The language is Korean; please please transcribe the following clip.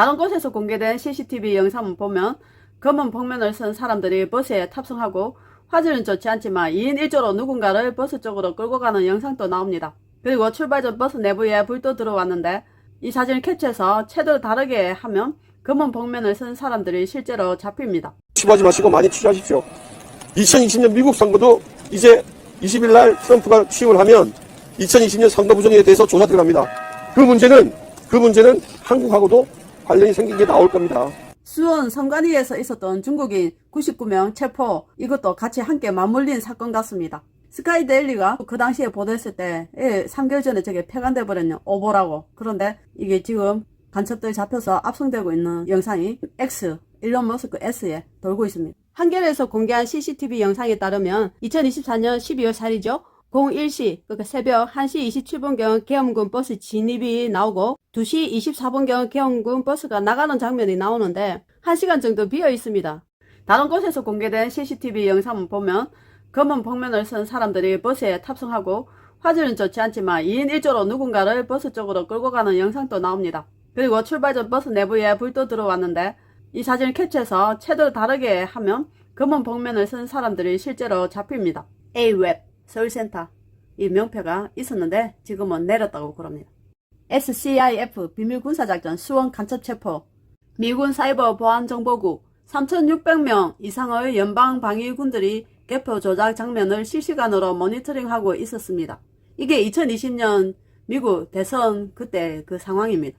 다른 곳에서 공개된 CCTV 영상을 보면 검은 복면을 쓴 사람들이 버스에 탑승하고 화질은 좋지 않지만 2인 1조로 누군가를 버스 쪽으로 끌고 가는 영상도 나옵니다. 그리고 출발 전 버스 내부에 불도 들어왔는데 이 사진을 캡처해서 채도 다르게 하면 검은 복면을 쓴 사람들이 실제로 잡힙니다. 치부하지 마시고 많이 취하십시오. 2020년 미국 선거도 이제 20일 날 트럼프가 취임을 하면 2020년 선거 부정에 대해서 조사 들어갑니다. 그 문제는 그 문제는 한국하고도 관련이 생긴 게 나올 겁니다. 수원 성관위에서 있었던 중국인 99명 체포 이것도 같이 함께 맞물린 사건 같습니다. 스카이데일리가 그 당시에 보도했을 때 예, 3개월 전에 저게 폐간돼 버렸냐 오보라고 그런데 이게 지금 간첩들 잡혀서 압송되고 있는 영상이 X 일론 머스크 S에 돌고 있습니다. 한겨레에서 공개한 CCTV 영상에 따르면 2024년 12월 4일이죠. 01시, 그러니까 새벽 1시 27분경 계엄군 버스 진입이 나오고 2시 24분경 계엄군 버스가 나가는 장면이 나오는데 1시간 정도 비어 있습니다. 다른 곳에서 공개된 CCTV 영상을 보면 검은 복면을 쓴 사람들이 버스에 탑승하고 화질은 좋지 않지만 2인 1조로 누군가를 버스 쪽으로 끌고 가는 영상도 나옵니다. 그리고 출발 전 버스 내부에 불도 들어왔는데 이 사진을 캡처해서 채도 다르게 하면 검은 복면을 쓴 사람들이 실제로 잡힙니다. A웹 서울센터 이 명패가 있었는데 지금은 내렸다고 그럽니다. SCIF 비밀군사작전 수원 간첩 체포 미군 사이버 보안정보국 3,600명 이상의 연방 방위군들이 개표 조작 장면을 실시간으로 모니터링하고 있었습니다. 이게 2020년 미국 대선 그때 그 상황입니다.